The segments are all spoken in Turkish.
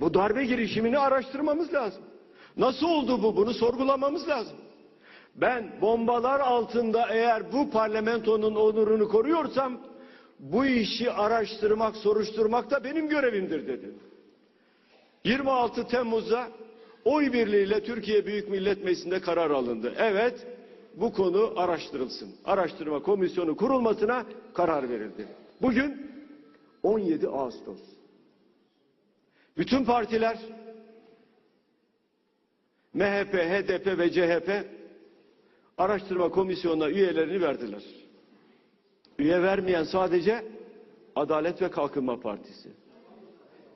Bu darbe girişimini araştırmamız lazım. Nasıl oldu bu? Bunu sorgulamamız lazım. Ben bombalar altında eğer bu parlamentonun onurunu koruyorsam bu işi araştırmak, soruşturmak da benim görevimdir dedi. 26 Temmuz'da oy birliğiyle Türkiye Büyük Millet Meclisi'nde karar alındı. Evet, bu konu araştırılsın. Araştırma komisyonu kurulmasına karar verildi. Bugün 17 Ağustos. Bütün partiler MHP, HDP ve CHP araştırma komisyonuna üyelerini verdiler. Üye vermeyen sadece Adalet ve Kalkınma Partisi.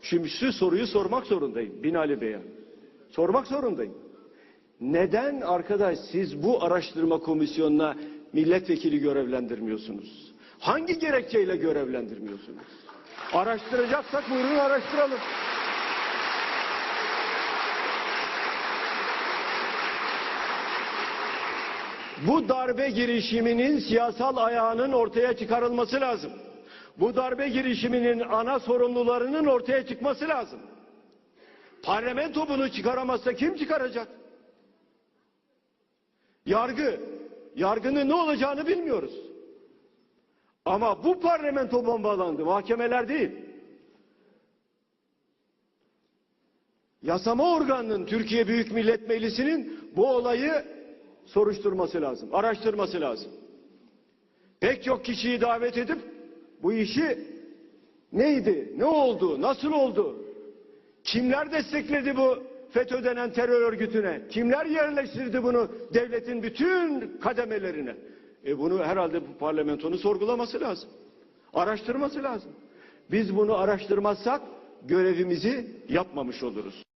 Şimdi şu soruyu sormak zorundayım Binali Bey'e. Sormak zorundayım. Neden arkadaş siz bu araştırma komisyonuna milletvekili görevlendirmiyorsunuz? Hangi gerekçeyle görevlendirmiyorsunuz? Araştıracaksak buyurun araştıralım. Bu darbe girişiminin siyasal ayağının ortaya çıkarılması lazım. Bu darbe girişiminin ana sorumlularının ortaya çıkması lazım. Parlamento bunu çıkaramazsa kim çıkaracak? Yargı, yargının ne olacağını bilmiyoruz. Ama bu parlamento bombalandı, mahkemeler değil. Yasama organının Türkiye Büyük Millet Meclisi'nin bu olayı soruşturması lazım, araştırması lazım. Pek çok kişiyi davet edip bu işi neydi, ne oldu, nasıl oldu, kimler destekledi bu FETÖ denen terör örgütüne, kimler yerleştirdi bunu devletin bütün kademelerine? E bunu herhalde bu parlamentonun sorgulaması lazım, araştırması lazım. Biz bunu araştırmazsak görevimizi yapmamış oluruz.